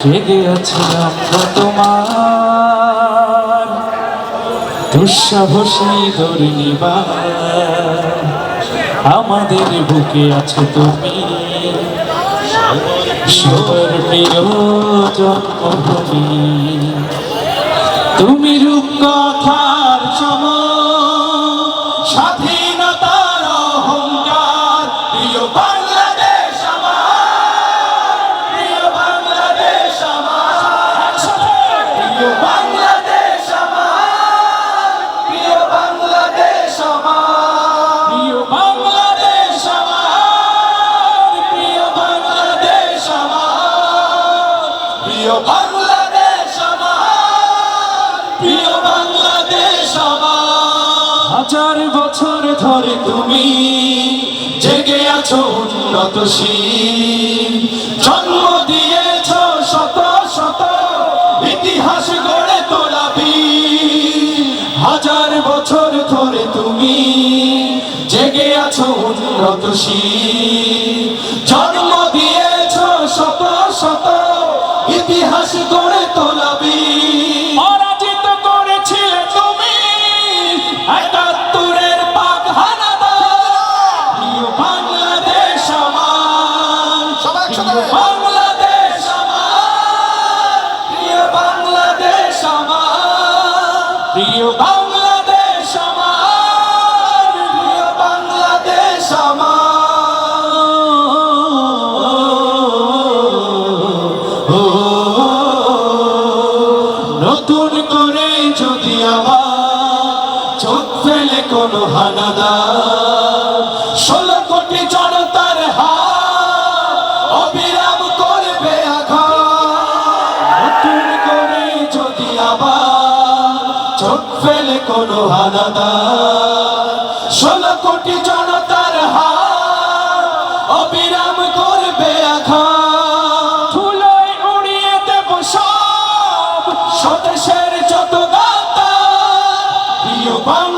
জেগে আছিলাম তোমার। দুঃসাহসী ধরিবা আমাদের বুকে আছে তুমি। তুমি রূপ কথার সম সাথে প্রিয় বাংলাদেশ আমার, প্রিয় বাংলাদেশ আমার। হাজার বছর ধরে তুমি জেগে আছো উন্নতশীল জন্ম দিয়েছ শত শত ইতিহাস গড়ে তোলাবি হাজার বছর ধরে তুমি জেগে আছো উন্নতশীল ইতিহাস গড়ে তোলাবি। পরাজিত করেছিলে তুমি। একাত্তরের পাক হানাদার। প্রিয় বাংলাদেশ আমার। সবাই একসাথে। প্রিয় বাংলাদেশ আমার। প্রিয় বাংলাদেশ আমার। প্রিয় বাংলাদেশ ফেলে কোনো হানাদার। ষোলো কোটি জনতার হাত অবিরাম করবে আঘাত। করে যদি আবার চোখ ফেলে কোনো হানাদার, ষোলো কোটি জনতার হাত অবিরাম করবে আঘাত। ধুলোয় উড়িয়ে দেব সব স্বদেশের যত গাতা বাংলাদেশ